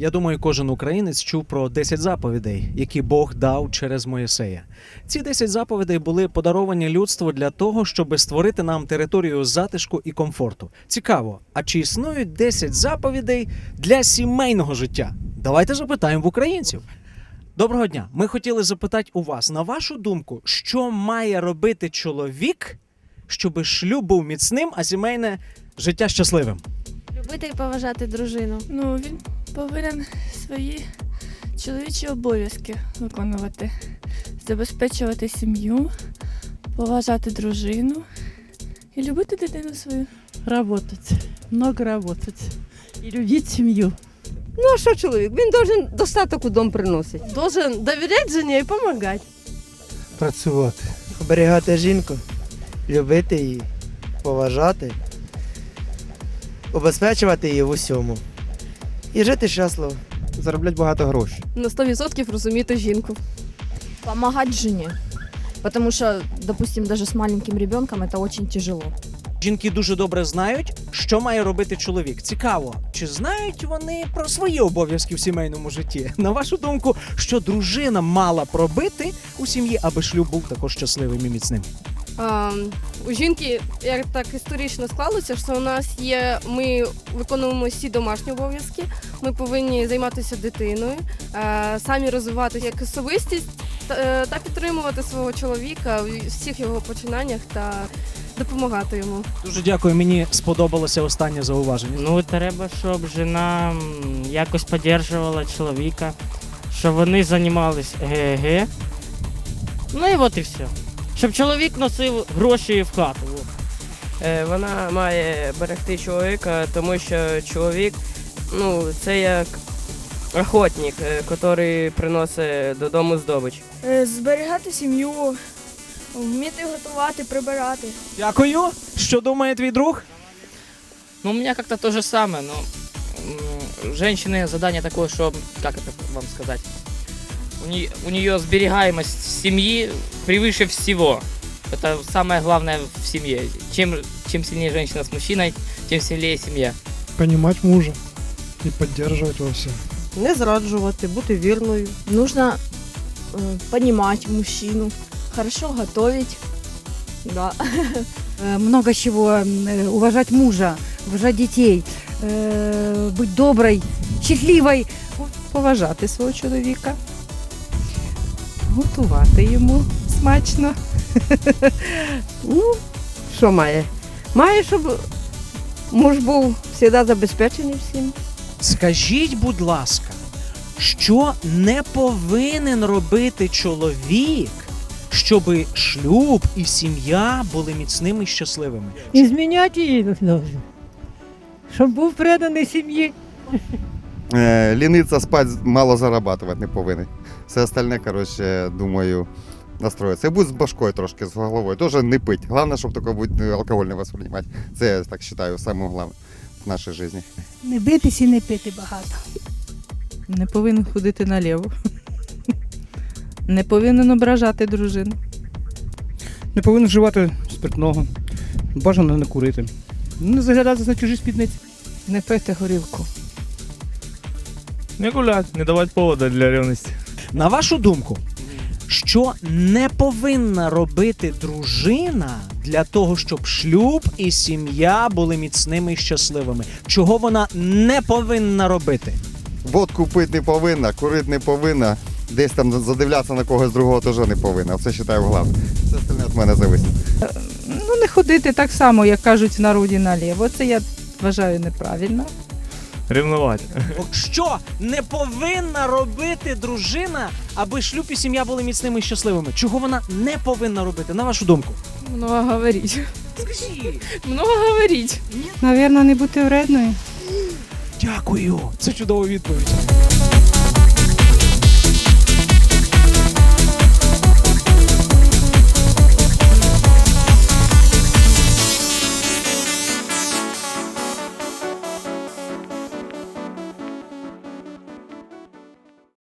Я думаю, кожен українець чув про 10 заповідей, які Бог дав через Моїсея. Ці 10 заповідей були подаровані людству для того, щоб створити нам територію затишку і комфорту. Цікаво, а чи існують 10 заповідей для сімейного життя? Давайте запитаємо в українців. Доброго дня. Ми хотіли запитати у вас, на вашу думку, що має робити чоловік, щоб шлюб був міцним, а сімейне життя щасливим? Любити і поважати дружину. Ну, він повинен свої чоловічі обов'язки виконувати, забезпечувати сім'ю, поважати дружину і любити дитину свою. Работать, много работать и любить семью. Ну а що чоловік? Він должен достаток у дом приносить. Должен довіряти жені і допомагати. працювати. оберігати жінку, любити її, поважати, обезпечувати її в усьому. І жити щасливо. Заробляти багато грошей. На 100% розуміти жінку. помогать жене. Потому что, допустим, даже с маленьким ребенком это очень тяжело. Жінки дуже добре знають, що має робити чоловік. Цікаво, чи знають вони про свої обов'язки в сімейному житті? На вашу думку, що дружина мала пробити у сім'ї, аби шлюб був також щасливим і міцним? А, у жінки як так історично склалося, що у нас є, ми виконуємо всі домашні обов'язки, ми повинні займатися дитиною, е, самі розвиватися як особистість та, е, підтримувати свого чоловіка у всіх його починаннях та допомагати йому. Дуже дякую. Мені сподобалося останнє зауваження. Ну, треба, щоб жена якось підтримувала чоловіка, щоб вони займались ГГ. Ну і от і все. Щоб чоловік носив гроші в хату. Е, Вона має берегти чоловіка, тому що чоловік ну, це як охотник, е, який приносить додому здобич. Е, Зберігати сім'ю, вміти готувати, прибирати. Дякую. Що думає твій друг? Ну, у меня как-то то же самое, но м, женщины задание такое, что, как это вам сказать, у нее, у нее сберегаемость семьи превыше всего. Это самое главное в семье. Чем, чем сильнее женщина с мужчиной, тем сильнее семья. Понімати мужа і підтримувати во всьому. Не зраджувати, бути вірною. Нужно э, понимать мужчину, хорошо готовить. Да. Э, Много чего, э, уважать мужа, уважать детей, э, быть доброй, счастливой. Поважати свого чоловіка, Готувати йому смачно. Ну, що має? Має, щоб муж був завжди забезпечений всім. Скажіть, будь ласка, що не повинен робити чоловік, щоб шлюб і сім'я були міцними і щасливими? І зміняти її. Щоб був преданий сім'ї. Е, ліниться спать, мало зарабатувати не повинен. Все остальне, коротше, думаю, настроїться. І будь з башкою трошки, з головою. Теж не пить. Головне, щоб тільки будь алкоголь не восприймати. Це я так вважаю, саме головне в нашій житті. Не битись і не пити багато. Не повинен ходити наліво. Не повинен ображати дружину. Не повинен вживати спиртного. Бажано не курити. Не заглядати на чужі спідниці. Не пити горілку. Не гулять, не давати повода для ревності. На вашу думку, що не повинна робити дружина для того, щоб шлюб і сім'я були міцними і щасливими? Чого вона не повинна робити? Водку пити не повинна, курити не повинна, десь там задивлятися на когось другого теж не повинна. Це вважаю головне. Все остальне від мене зависить. Ну, не ходити так само, як кажуть в народі наліво. Це я вважаю неправильно. Ревнувати. От Що не повинна робити дружина, аби шлюб і сім'я були міцними і щасливими? Чого вона не повинна робити, на вашу думку? Много говорить. Скажіть. Много говорить. Навірно, не бути вредною. Дякую. Це чудова відповідь.